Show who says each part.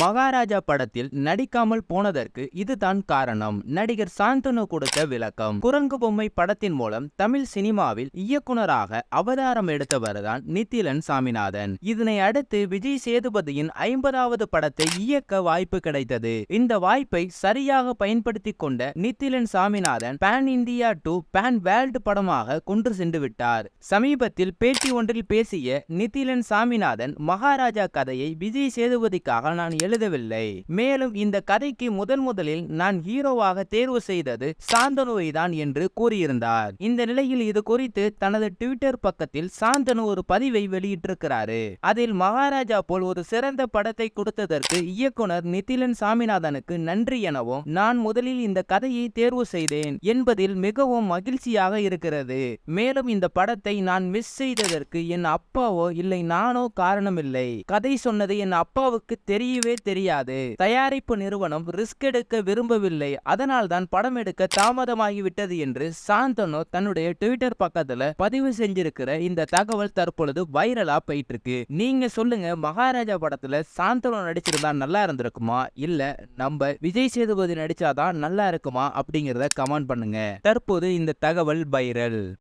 Speaker 1: மகாராஜா படத்தில் நடிக்காமல் போனதற்கு இதுதான் காரணம். நடிகர் சாந்தனு கொடுத்த விளக்கம். குரங்கு பொம்மை படத்தின் மூலம் தமிழ் சினிமாவில் இயக்குனராக அவதாரம் எடுத்தவர்தான் நித்திலன் சாமிநாதன். இதனை அடுத்து விஜய் சேதுபதியின் ஐம்பதாவது படத்தை இயக்க வாய்ப்பு கிடைத்தது. இந்த வாய்ப்பை சரியாக பயன்படுத்தி கொண்ட Nithilan Saminathan pan India to pan world படமாக கொண்டு சென்று விட்டார். சமீபத்தில் பேட்டி ஒன்றில் பேசிய நித்திலன் சாமிநாதன் மகாராஜா கதையை விஜய் சேதுபதிக்காக நான் எழுதவில்லை. மேலும் இந்த கதைக்கு முதன் முதலில் நான் ஹீரோவாக தேர்வு செய்தது சாந்தனுவை தான் என்று கூறியிருந்தார். இந்த நிலையில் இது குறித்து தனது ட்விட்டர் பக்கத்தில் சாந்தனு ஒரு பதிவை வெளியிட்டிருக்கிறாரு. அதில் மகாராஜா போல் ஒரு சிறந்த படத்தை கொடுத்ததற்கு இயக்குனர் நிதிலன் சாமிநாதனுக்கு நன்றி எனவும் நான் முதலில் இந்த கதையை தேர்வு செய்தேன் என்பதில் மிகவும் மகிழ்ச்சியாக இருக்கிறது. மேலும் இந்த படத்தை நான் மிஸ் செய்ததற்கு என் அப்பாவோ இல்லை நானோ காரணமில்லை. கதை சொன்னது என் அப்பாவுக்கு தெரியவே தெரியாது. தயாரிப்பு நிறுவனம் ரிஸ்க் எடுக்க விரும்பவில்லை. அதனால் தான் படம் எடுக்க தாமதமாகிவிட்டது என்று சாந்தனு தன்னுடைய ட்விட்டர் பக்கத்துல பதிவு செஞ்சிருக்கிற இந்த தகவல் தற்பொழுது வைரலா போயிட்டு இருக்கு நீங்க சொல்லுங்க மகாராஜா படத்துல சாந்தனு நடிச்சிருந்தா நல்லா இருந்திருக்குமா? இல்ல நம்ம விஜய் சேதுபதி நடிச்சாதான் நல்லா இருக்குமா? அப்படிங்கறத கமெண்ட் பண்ணுங்க. தற்போது இந்த தகவல் வைரல்.